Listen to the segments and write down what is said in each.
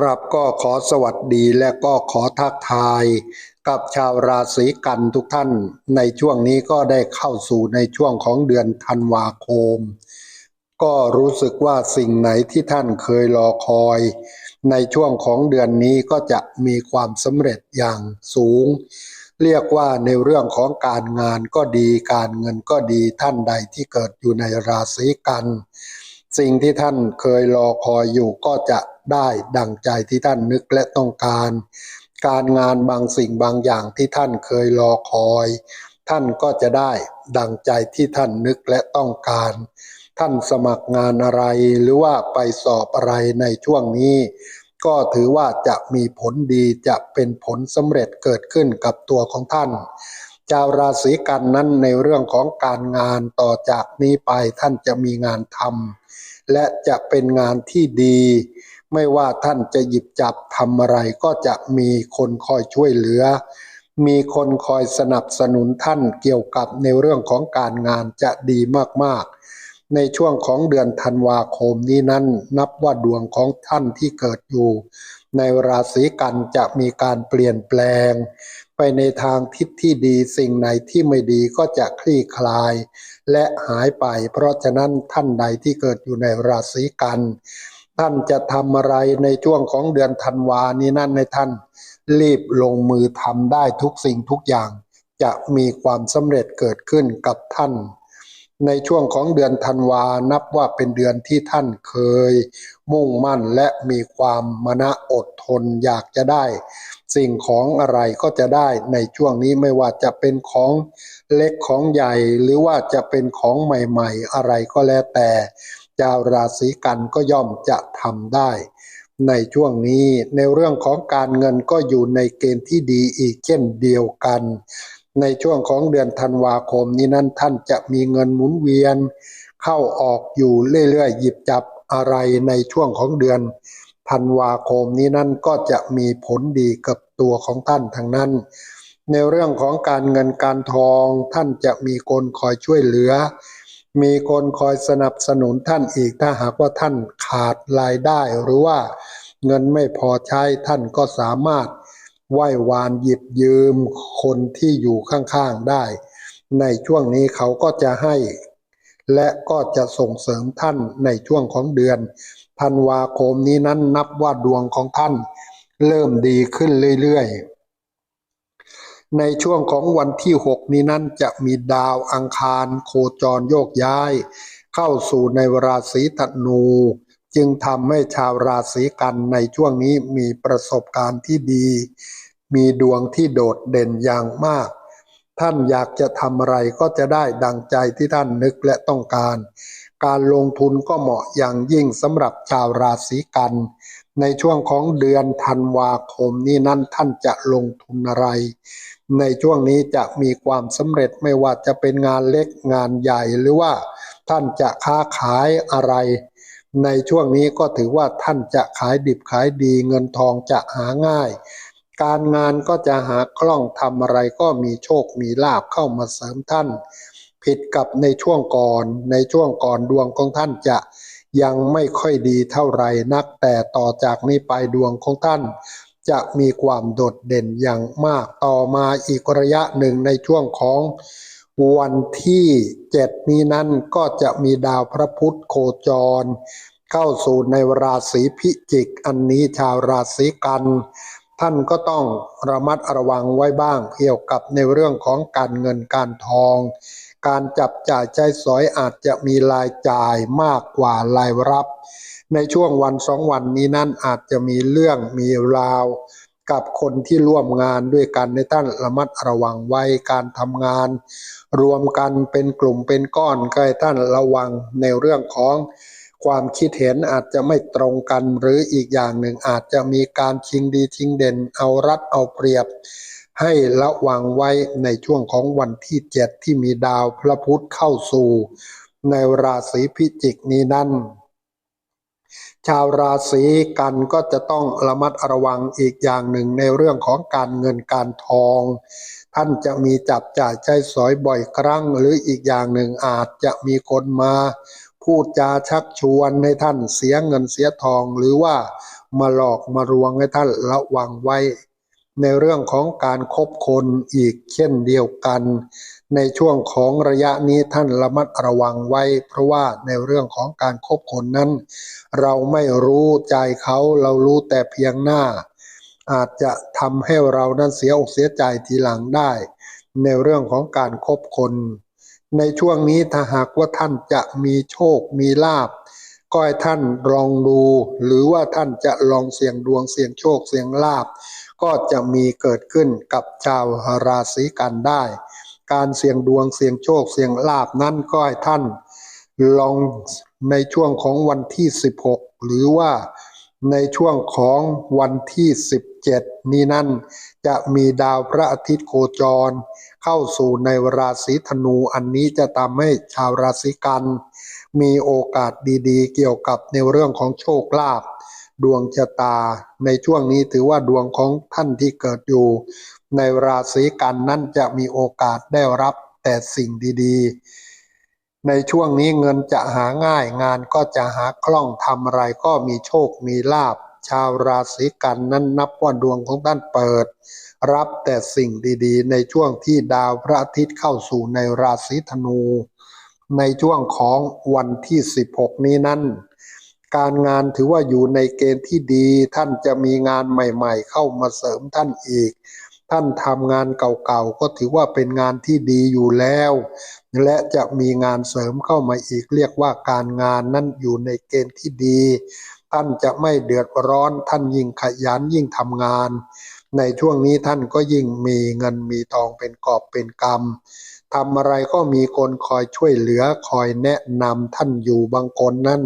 ครับก็ขอสวัสดีและก็ขอทักทายกับชาวราศีกันทุกท่าน ในช่วงนี้ก็ได้เข้าสู่ในช่วงของเดือนธันวาคม ก็รู้สึกว่าสิ่งไหนที่ท่านเคยรอคอย ในช่วงของเดือนนี้ก็จะมีความสำเร็จอย่างสูง เรียกว่าในเรื่องของการงานก็ดีการเงินก็ดีท่านใดที่เกิดอยู่ในราศีกัน สิ่งที่ท่านเคยรอคอยอยู่ก็จะ ได้ดังใจที่ท่านนึกและต้องการ การงานบางสิ่งบางอย่างที่ท่านเคยรอคอย ท่านก็จะได้ดังใจที่ท่านนึกและต้องการ ท่านสมัครงานอะไรหรือว่าไปสอบอะไรในช่วงนี้ ก็ถือว่าจะมีผลดีจะเป็นผลสำเร็จเกิดขึ้นกับตัวของท่านชาวราศีกันนั้นในเรื่องของการงานต่อจากนี้ไปท่านจะมีงานทำและจะเป็นงานที่ดี ไม่ว่าท่านจะหยิบจับทำอะไรก็จะมีคนคอยช่วยเหลือ มีคนคอยสนับสนุนท่านเกี่ยวกับในเรื่องของการงานจะดีมากๆ ในช่วงของเดือนธันวาคมนี้นั้น นับว่าดวงของท่านที่เกิดอยู่ ในราศีกันจะมีการเปลี่ยนแปลง ไปในทางทิศที่ดีสิ่งไหนที่ไม่ดีก็จะคลี่คลาย และหายไป เพราะฉะนั้นท่านใดที่เกิดอยู่ในราศีกัน ท่านจะทำอะไรในช่วงของเดือนธันวานี้นั่นในท่าน รีบลงมือทำได้ทุกสิ่งทุกอย่าง จะมีความสำเร็จเกิดขึ้นกับท่าน ในช่วงของเดือนธันวานับว่าเป็นเดือนที่ท่านเคย มุ่งมั่นและมีความมณะอดทนอยากจะได้ สิ่งของอะไรก็จะได้ในช่วงนี้ไม่ว่าจะเป็นของเล็กของใหญ่ หรือว่าจะเป็นของใหม่ ๆ อะไรก็แล้วแต่ ชาวราศีกันก็ย่อมจะทำได้ ในช่วงนี้ในเรื่องของการเงินก็อยู่ในเกณฑ์ที่ดีอีกเช่นเดียวกัน ในช่วงของเดือนธันวาคมนี้นั้นท่านจะมีเงินหมุนเวียน เข้าออกอยู่เรื่อยๆหยิบจับอะไรในช่วงของเดือนธันวาคมนี้นั้นก็จะมีผลดีกับตัวของท่านทั้งนั้น ในเรื่องของการเงินการทองท่านจะมีคนคอยช่วยเหลือ มีคนคอยสนับสนุนท่านอีกถ้าหากว่าท่านขาดรายได้หรือว่าเงินไม่พอใช้ท่านก็สามารถไหว้วานหยิบยืมคนที่อยู่ข้างๆได้ ในช่วงนี้เขาก็จะให้ และก็จะส่งเสริมท่านในช่วงของเดือนธันวาคมนี้นั้นนับว่าดวงของท่าน เริ่มดีขึ้นเรื่อยๆ ในช่วงของวันที่ 6 นี้นั้นจะมีดาวอังคารโคจรโยกย้าย เข้าสู่ในราศีธนู จึงทำให้ชาวราศีกันในช่วงนี้มีประสบการณ์ที่ดี มีดวงที่โดดเด่นอย่างมาก ท่านอยากจะทำอะไรก็จะได้ดังใจที่ท่านนึกและต้องการ การลงทุนก็เหมาะอย่างยิ่งสำหรับชาวราศีกัน ในช่วงของเดือนธันวาคมนี้นั้นท่านจะลงทุนอะไร ในช่วงนี้จะมีความสำเร็จไม่ว่าจะเป็นงานเล็กงานใหญ่หรือว่าท่านจะค้าขายอะไร ในช่วงนี้ก็ถือว่าท่านจะขายดิบขายดีเงินทองจะหาง่าย การงานก็จะหาคล่องทำอะไรก็มีโชคมีลาบเข้ามาเสริมท่าน ผิดกับในช่วงก่อน ในช่วงก่อนดวงของท่านจะ ยังไม่ค่อยดีเท่าไรนักแต่ต่อจากนี้ไปดวงของท่าน จะมีความโดดเด่นอย่างมากต่อมาอีกระยะหนึ่งในช่วงของวันที่เจ็ดนี้นั้นก็จะมีดาวพระพุธโคจร เข้าสู่ในราศีพิจิก อันนี้ชาวราศีกัน ท่านก็ต้องระมัดระวังไว้บ้างเกี่ยวกับในเรื่องของการเงินการทอง การจับจ่ายใช้สอยอาจจะมีรายจ่ายมากกว่ารายรับ ในช่วงวันสองวันนี้นั้นอาจจะมีเรื่องมีราวกับคนที่ร่วมงานด้วยกันในท่านระมัดระวังไว้การทำงาน รวมกันเป็นกลุ่มเป็นก้อนก็ให้ท่านระวังในเรื่องของความคิดเห็นอาจจะไม่ตรงกันหรืออีกอย่างหนึ่งอาจจะมีการชิงดีชิงเด่นเอารัดเอาเปรียบ ให้ระวังไว้ในช่วงของวันที่เจ็ดที่มีดาวพระพุธเข้าสู่ ในราศีพิจิกนี้นั่นชาวราศีกันก็จะต้องระมัดระวังอีกอย่างหนึ่งในเรื่องของการเงินการทอง ท่านจะมีจับจ่ายใช้สอยบ่อยครั้ง หรืออีกอย่างหนึ่งอาจจะมีคนมาพูดจาชักชวนให้ท่านเสียเงินเสียทองหรือว่ามาหลอกมาลวงให้ท่านระวังไว้ ในเรื่องของการคบคนอีกเช่นเดียวกัน ในช่วงของระยะนี้ท่านระมัดระวังไว้ เพราะว่าในเรื่องของการคบคนนั้น เราไม่รู้ใจเขาเรารู้แต่เพียงหน้า อาจจะทำให้เรานั้นเสียอกเสียใจทีหลังได้ ในเรื่องของการคบคน ในช่วงนี้ถ้าหากว่าท่านจะมีโชคมีลาบก็ให้ท่านลองดู หรือว่าท่านจะลองเสี่ยงดวงเสี่ยงโชคเสี่ยงลาบ ก็จะมีเกิดขึ้นกับชาวราศีกันได้ การเสี่ยงดวงเสี่ยงโชคเสี่ยงลาบนั้นก็ให้ท่าน ลองในช่วงของวันที่ 16 หรือว่าในช่วงของวันที่ 17 นี้นั่นจะมีดาวพระอาทิตย์โคจร เข้าสู่ในราศีธนูอันนี้จะทำให้ชาวราศีกัน มีโอกาสดีๆ เกี่ยวกับในเรื่องของโชคลาภ ดวงชะตา ในช่วงนี้ถือว่าดวงของท่านที่เกิดอยู่ ในราศีกันนั้นจะมีโอกาสได้รับแต่สิ่งดีๆ ในช่วงนี้เงินจะหาง่ายงานก็จะหาคล่องทำอะไรก็มีโชคมีลาบ ชาวราศีกันนั้นนับว่าดวงของท่านเปิด รับแต่สิ่งดีๆ ในช่วงที่ดาวพระอาทิตย์เข้าสู่ในราศีธนู ในช่วงของวันที่ 16 นี้นั้น การงานถือว่าอยู่ในเกณฑ์ที่ดี ท่านจะมีงานใหม่ ๆ เข้ามาเสริมท่านอีก ท่านทำงานเก่าๆก็ถือว่าเป็นงานที่ดีอยู่แล้ว และจะมีงานเสริมเข้ามาอีก เรียกว่าการงานนั้นอยู่ในเกณฑ์ที่ดี ท่านจะไม่เดือดร้อน ท่านยิ่งขยันยิ่งทำงาน ในช่วงนี้ท่านก็ยิ่งมีเงินมีทองเป็นกอบเป็นกำทำอะไรก็มีคนคอยช่วยเหลือคอยแนะนำท่านอยู่บางคนนั่น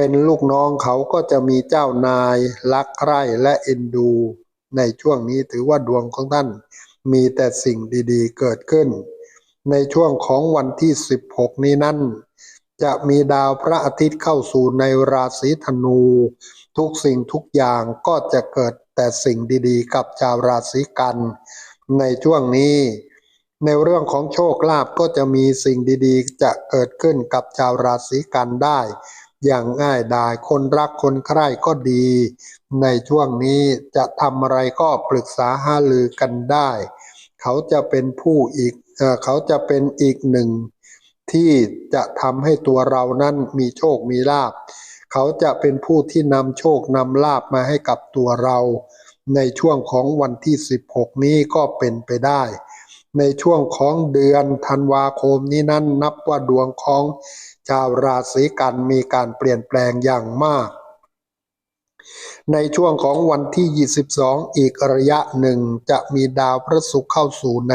เป็นลูกน้องเขาก็จะมีเจ้านายรักใคร่และเอ็นดู ในช่วงนี้ถือว่าดวงของท่าน มีแต่สิ่งดีๆเกิดขึ้น ในช่วงของวันที่ 16 นี้นั่นจะมีดาวพระอาทิตย์เข้าสู่ในราศีธนู ทุกสิ่งทุกอย่างก็จะเกิดแต่สิ่งดีๆ กับชาวราศีกัน ในช่วงนี้ในเรื่องของโชคลาภก็จะมีสิ่งดีๆ จะเกิดขึ้นกับชาวราศีกันได้ อย่างง่ายดายคนรักคนใคร่ก็ดี ในช่วงนี้จะทำอะไรก็ปรึกษาหารือกันได้ เขาจะเป็นผู้อีกเอเขาจะเป็นอีกหนึ่ง ที่จะทำให้ตัวเรานั้นมีโชคมีลาภเขาจะเป็นผู้ที่นำโชคนำลาภมาให้กับตัวเรา ในช่วงของวันที่ 16 นี้ก็เป็นไปได้ ในช่วงของเดือนธันวาคมนี้นั้นนับว่าดวงของ ชาวราศีกันมีการเปลี่ยนแปลงอย่างมาก ในช่วงของวันที่ 22 อีกระยะหนึ่งจะมีดาวพระศุกร์เข้าสู่ใน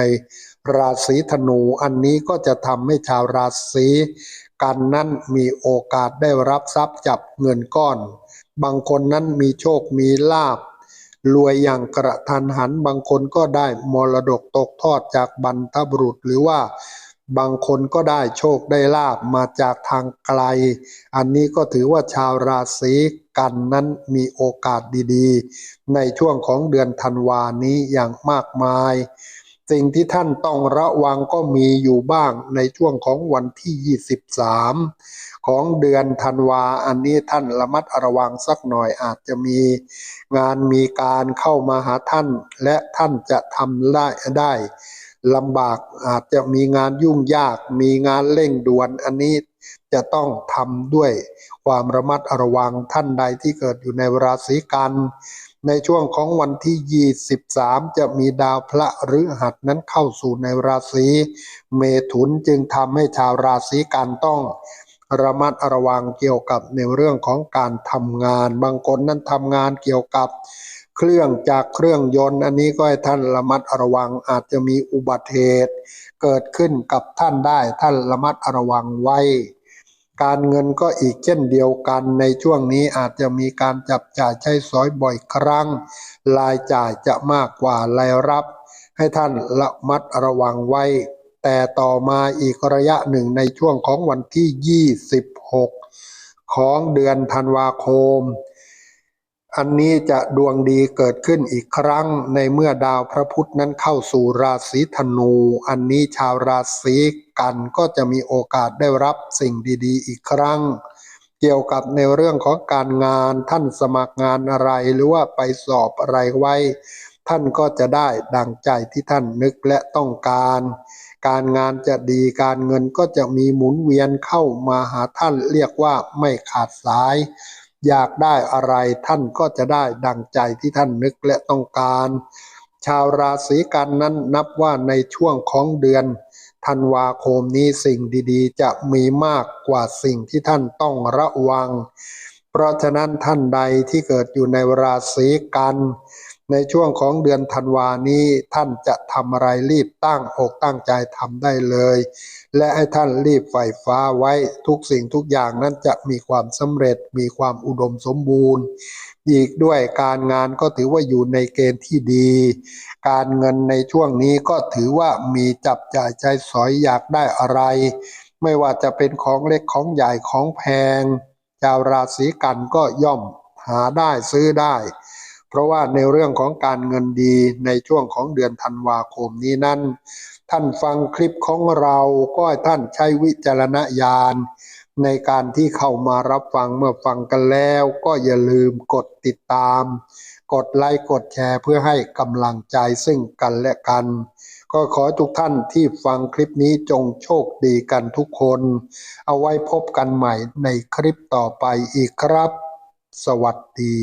ราศีธนู อันนี้ก็จะทำให้ชาวราศีกันนั้นมีโอกาสได้รับทรัพย์จับเงินก้อน บางคนนั้นมีโชคมีลาบรวยอย่างกระทันหันบางคนก็ได้มรดกตกทอดจากบรรพบุรุษหรือว่า บางคนก็ได้โชคได้ลาบมาจากทางไกล อันนี้ก็ถือว่าชาวราศีกันนั้นมีโอกาสดีๆ ในช่วงของเดือนธันวานี้อย่างมากมาย สิ่งที่ท่านต้องระวังก็มีอยู่บ้างในช่วงของวันที่ 23 ของเดือนธันวาอันนี้ท่านระมัดระวังสักหน่อยอาจจะมีงานมีการเข้ามาหาท่าน และท่านจะทำได้ได้ ลำบากอาจจะมีงานยุ่งยาก มีงานเร่งด่วนอันนี้จะต้องทำด้วยความระมัดระวังท่านใดที่เกิดอยู่ในราศีกัน ในช่วงของวันที่ 23 จะมีดาวพระฤหัสนั้นเข้าสู่ในราศีเมถุนจึงทำให้ชาวราศีกันต้องระมัดระวังเกี่ยวกับในเรื่องของการทำงาน บางคนนั้นทำงานเกี่ยวกับ เครื่องจากเครื่องยนต์ อันนี้ก็ให้ท่านระมัดระวังอาจจะมีอุบัติเหตุ เกิดขึ้นกับท่านได้ท่านระมัดระวังไว้ การเงินก็อีกเช่นเดียวกันในช่วงนี้อาจจะมีการจับจ่ายใช้สอยบ่อยครั้ง รายจ่ายจะมากกว่ารายรับ ให้ท่านระมัดระวังไว้ แต่ต่อมาอีกระยะหนึ่งในช่วงของวันที่ 26 ของเดือนธันวาคม อันนี้จะดวงดีเกิดขึ้นอีกครั้งในเมื่อดาวพระพุธนั้นเข้าสู่ราศีธนู อันนี้ชาวราศีกันก็จะมีโอกาสได้รับสิ่งดีๆ อีกครั้ง เกี่ยวกับในเรื่องของการงานท่านสมัครงานอะไรหรือว่าไปสอบอะไรไว้ ท่านก็จะได้ดังใจที่ท่านนึกและต้องการ การงานจะดีการเงินก็จะมีหมุนเวียนเข้ามาหาท่านเรียกว่าไม่ขาดสาย อยากได้อะไรท่านก็จะได้ดังใจที่ท่านนึกและต้องการ ชาวราศีกันนั้นนับว่าในช่วงของเดือนธันวาคมนี้สิ่งดีๆ จะมีมากกว่าสิ่งที่ท่านต้องระวัง เพราะฉะนั้นท่านใดที่เกิดอยู่ในราศีกัน ในช่วงของเดือนธันวานี้ท่านจะทำอะไรรีบตั้งอกตั้งใจทำได้เลย และให้ท่านรีบใฝ่ฟ้าไว้ทุกสิ่งทุกอย่างนั้นจะมีความสำเร็จมีความอุดมสมบูรณ์ อีกด้วยการงานก็ถือว่าอยู่ในเกณฑ์ที่ดี การเงินในช่วงนี้ก็ถือว่ามีจับจ่ายใช้สอยอยากได้อะไร ไม่ว่าจะเป็นของเล็กของใหญ่ของแพงชาวราศีกันก็ย่อมหาได้ซื้อได้ เพราะว่าในเรื่องของการเงินดีในช่วงของเดือนธันวาคมนี้นั้น ท่านฟังคลิปของเราก็ท่านใช้วิจารณญาณในการที่เข้ามารับฟังเมื่อฟังกันแล้ว ก็อย่าลืมกดติดตาม กดไลค์กดแชร์เพื่อให้กำลังใจซึ่งกันและกัน ก็ขอทุกท่านที่ฟังคลิปนี้จงโชคดีกันทุกคน เอาไว้พบกันใหม่ในคลิปต่อไปอีกครับ สวัสดี